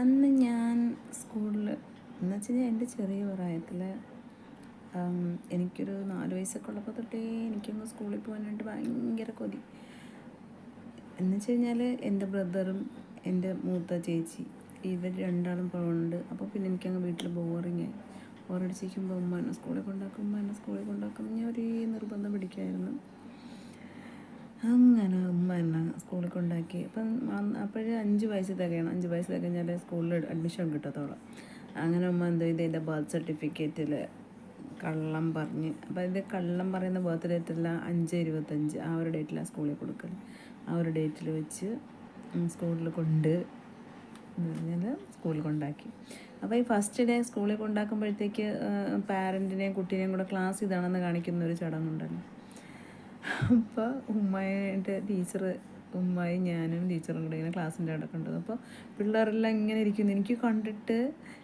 അന്ന് ഞാൻ സ്കൂളിൽ എന്ന് വെച്ചാൽ എന്റെ ചെറിയ പ്രായത്തിൽ എനിക്കൊരു നാല് വയസ്സൊക്കെ ഉള്ളപ്പോൾ തൊട്ടേ എനിക്കങ്ങ് സ്കൂളിൽ പോകാനായിട്ട് ഭയങ്കര കൊതി. എന്ന് വെച്ച് കഴിഞ്ഞാൽ എന്റെ ബ്രദറും എന്റെ മൂത്ത ചേച്ചി ഇവർ രണ്ടാളും പോകുന്നുണ്ട് അപ്പോൾ പിന്നെ എനിക്കങ്ങ് വീട്ടിൽ ബോറിങ് ആയി. ബോറടിച്ചിരിക്കുമ്പോൾ ഉമ്മ എന്നെ സ്കൂളിൽ കൊണ്ടാക്കും ഉമ്മ എന്നെ സ്കൂളിൽ കൊണ്ടാക്കും. ഞാൻ ഒരേ നിർബന്ധം പിടിക്കുമായിരുന്നു അങ്ങനെ സ്കൂളിൽ കൊണ്ടാക്കി. അപ്പം അപ്പോഴേ അഞ്ച് വയസ്സ് തികയണം. അഞ്ച് വയസ്സ് തികഞ്ഞാൽ സ്കൂളിൽ അഡ്മിഷൻ കിട്ടത്തോളം അങ്ങനെ ഉമ്മ എന്തോ ചെയ്ത് എന്റെ ബർത്ത് സർട്ടിഫിക്കറ്റിൽ കള്ളം പറഞ്ഞ്. അപ്പം അതിന്റെ കള്ളം പറയുന്ന ബർത്ത് ഡേറ്റല്ല അഞ്ച് ഇരുപത്തഞ്ച്. ആ ഒരു ഡേറ്റിലാണ് സ്കൂളിൽ കൊടുക്കൽ ആ ഒരു ഡേറ്റിൽ വെച്ച് സ്കൂളിൽ കൊണ്ട് പറഞ്ഞാൽ സ്കൂളിൽ കൊണ്ടാക്കി. അപ്പോൾ ഈ ഫസ്റ്റ് ഡേ സ്കൂളിൽ കൊണ്ടാക്കുമ്പോഴത്തേക്ക് പാരന്റിനെയും കുട്ടീനെയും കൂടെ ക്ലാസ് ഇതാണെന്ന് കാണിക്കുന്ന ഒരു ചടങ്ങുണ്ടല്ലോ. അപ്പോൾ ഉമ്മയുടെ ടീച്ചർ ഉമ്മയും ഞാനും ടീച്ചറും കൂടെ ഇങ്ങനെ ക്ലാസ്സിന്റെ അവിടെ കണ്ടത് അപ്പോൾ പിള്ളേരെല്ലാം ഇങ്ങനെ ഇരിക്കുന്നു. എനിക്ക് കണ്ടിട്ട്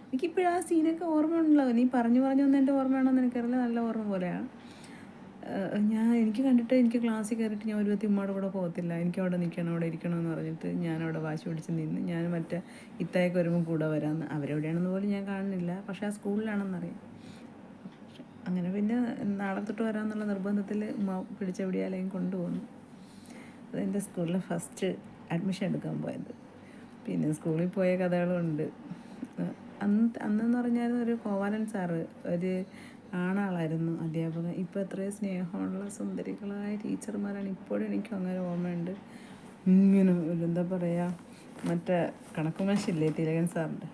എനിക്കിപ്പോഴും ആ സീനൊക്കെ ഓർമ്മ ഉണ്ടല്ലോ. നീ പറഞ്ഞു പറഞ്ഞു വന്ന് എന്റെ ഓർമ്മയാണോന്ന് എനിക്കറിയില്ല. നല്ല ഓർമ്മ പോലെയാണ് ഞാൻ എനിക്ക് കണ്ടിട്ട് എനിക്ക് ക്ലാസ്സിൽ കയറിയിട്ട് ഞാൻ ഒരു വ്യക്തി ഉമ്മയുടെ കൂടെ പോകത്തില്ല. എനിക്ക് അവിടെ നിൽക്കണം അവിടെ ഇരിക്കണം എന്ന് പറഞ്ഞിട്ട് ഞാൻ അവിടെ വാശി പിടിച്ച് നിന്ന് ഞാൻ മറ്റേ ഇത്തായൊക്കെ വരുമ്പോൾ കൂടെ വരാമെന്ന്. അവരെവിടെയാണെന്ന് പോലും ഞാൻ കാണുന്നില്ല. പക്ഷേ ആ സ്കൂളിലാണെന്നറിയാം അങ്ങനെ പിന്നെ നാളെ തൊട്ട് വരാമെന്നുള്ള നിർബന്ധത്തിൽ ഉമ്മ പിടിച്ചെവിടെയാലെയും കൊണ്ടുപോകുന്നു അതെന്റെ സ്കൂളിൽ ഫസ്റ്റ് അഡ്മിഷൻ എടുക്കാൻ പോയത്. പിന്നെ സ്കൂളിൽ പോയ കഥകളുണ്ട്. അന്ന് അന്നെന്ന് പറഞ്ഞാൽ ഒരു കോവാലൻ സാറ് ഒരു ആണാളായിരുന്നു അധ്യാപകൻ. ഇപ്പോൾ എത്രയും സ്നേഹമുള്ള സുന്ദരികളായ ടീച്ചർമാരാണ്. ഇപ്പോഴും എനിക്കും അങ്ങനെ ഓർമ്മയുണ്ട്. ഇങ്ങനെ എന്താ പറയുക മറ്റേ കണക്കുമാശില്ലേ തിലകൻ സാറിന്റെ?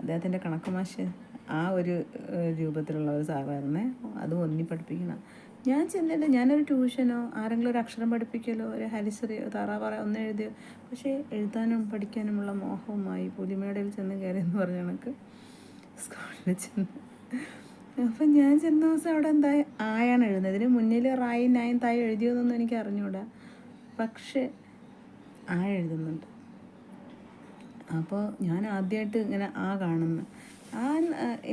അദ്ദേഹത്തിന്റെ കണക്കുമാഷ് ആ ഒരു രൂപത്തിലുള്ള ഒരു സാറായിരുന്നേ അതും ഒന്നി പഠിപ്പിക്കണം. ഞാൻ ചെന്നിട്ട് ഞാനൊരു ട്യൂഷനോ ആരെങ്കിലും ഒരു അക്ഷരം പഠിപ്പിക്കലോ ഒരു ഹരിശ്രീ താറാപാറ ഒന്നും എഴുതിയോ പക്ഷേ എഴുതാനും പഠിക്കാനുമുള്ള മോഹവുമായി പുലിമേടയിൽ ചെന്ന് കയറി എന്ന് പറഞ്ഞ കണക്ക് സ്കൂളിൽ ചെന്ന്. അപ്പം ഞാൻ ചെന്ന ദിവസം അവിടെ എന്താ ആയാണ് എഴുതുന്നത്. ഇതിന് മുന്നിൽ റായി നായും തായും എഴുതിയോന്നൊന്നും എനിക്ക് അറിഞ്ഞൂടാ. പക്ഷേ ആ എഴുതുന്നുണ്ട്. അപ്പോൾ ഞാൻ ആദ്യമായിട്ട് ഇങ്ങനെ ആ കാണുന്നു. ആ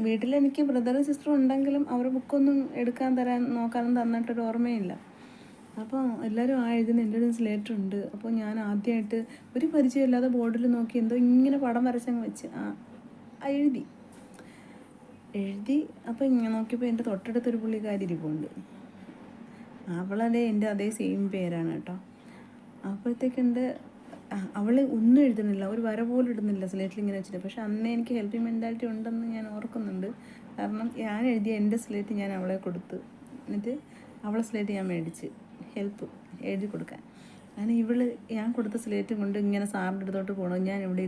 വീട്ടിൽ എനിക്ക് ബ്രദറും സിസ്റ്ററും ഉണ്ടെങ്കിലും അവർ ബുക്കൊന്നും എടുക്കാൻ തരാൻ നോക്കാനും തന്നിട്ടൊരു ഓർമ്മയില്ല. അപ്പോൾ എല്ലാവരും ആ എഴുതുന്ന എന്റെ ഒരു സ്ലേറ്റർ ഉണ്ട്. അപ്പോൾ ഞാൻ ആദ്യമായിട്ട് ഒരു പരിചയമില്ലാതെ ബോർഡിൽ നോക്കി എന്തോ ഇങ്ങനെ പടം വരച്ചങ്ങ് വെച്ച് ആ ആ എഴുതി. എഴുതി അപ്പോൾ ഇങ്ങനെ നോക്കിയപ്പോൾ എന്റെ തൊട്ടടുത്തൊരു പുള്ളിക്കാരി ഇരിപ്പുണ്ട്. അവളതെ എന്റെ അതേ സെയിം പേരാണ് കേട്ടോ. അപ്പോഴത്തേക്കുണ്ട് അവൾ ഒന്നും എഴുതുന്നില്ല. ഒരു വര പോലും ഇടുന്നില്ല സ്ലേറ്റിൽ ഇങ്ങനെ വെച്ചിട്ട്. പക്ഷെ അന്ന് എനിക്ക് ഹെൽപ്പിംഗ് മെന്റാലിറ്റി ഉണ്ടെന്ന് ഞാൻ ഓർക്കുന്നുണ്ട്. കാരണം ഞാൻ എഴുതിയ എന്റെ സ്ലേറ്റ് ഞാൻ അവളെ കൊടുത്തു. എന്നിട്ട് അവളെ സ്ലേറ്റ് ഞാൻ മേടിച്ച് ഹെൽപ്പ് എഴുതി കൊടുക്കാൻ. അങ്ങനെ ഇവൾ ഞാൻ കൊടുത്ത സ്ലേറ്റും കൊണ്ട് ഇങ്ങനെ സാറിന്റെ അടുത്തോട്ട് പോകണം ഞാൻ ഇവിടെ